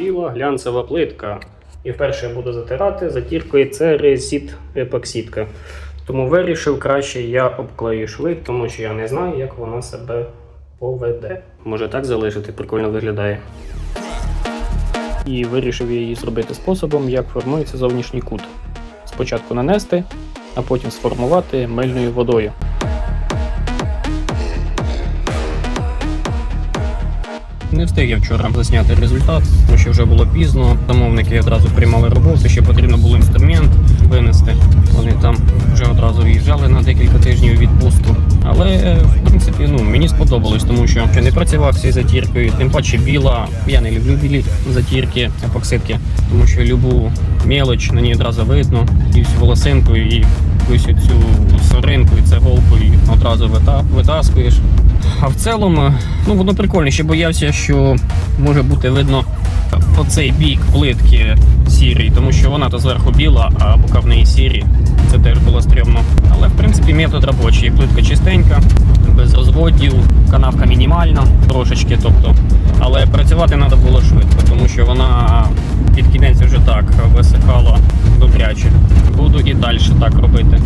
біла глянцева плитка. І вперше я буду затирати затіркою це резит епоксидка. Тому вирішив краще я обклею шви, тому що я не знаю, як вона себе поведе. Може так залишити, прикольно виглядає. І вирішив її зробити способом, як формується зовнішній кут. Спочатку нанести, а потім сформувати мильною водою. Не встиг я вчора засняти результат, тому що вже було пізно. Замовники одразу приймали роботу, ще потрібно було інструмент винести. Вони там вже одразу в'їжджали на декілька тижнів відпустку. Але е, в принципі ну мені сподобалось, тому що не працював цією затіркою, тим паче біла. Я не люблю білі затірки, епоксидки, тому що любу мелоч на ній одразу видно, і волосинку, і якусь цю соринку, і цеголку, і одразу витаскуєш. А в цілому, ну воно прикольно, ще боявся, що може бути видно оцей бік плитки сірий, тому що вона то зверху біла, а бока в неї сірі. Це теж було стрьомно. Але в принципі метод робочий. Плитка чистенька, без розводів, канавка мінімальна, трошечки, тобто. Але працювати треба було швидко, тому що вона під кінець вже так висихала добряче. Буду і далі так робити.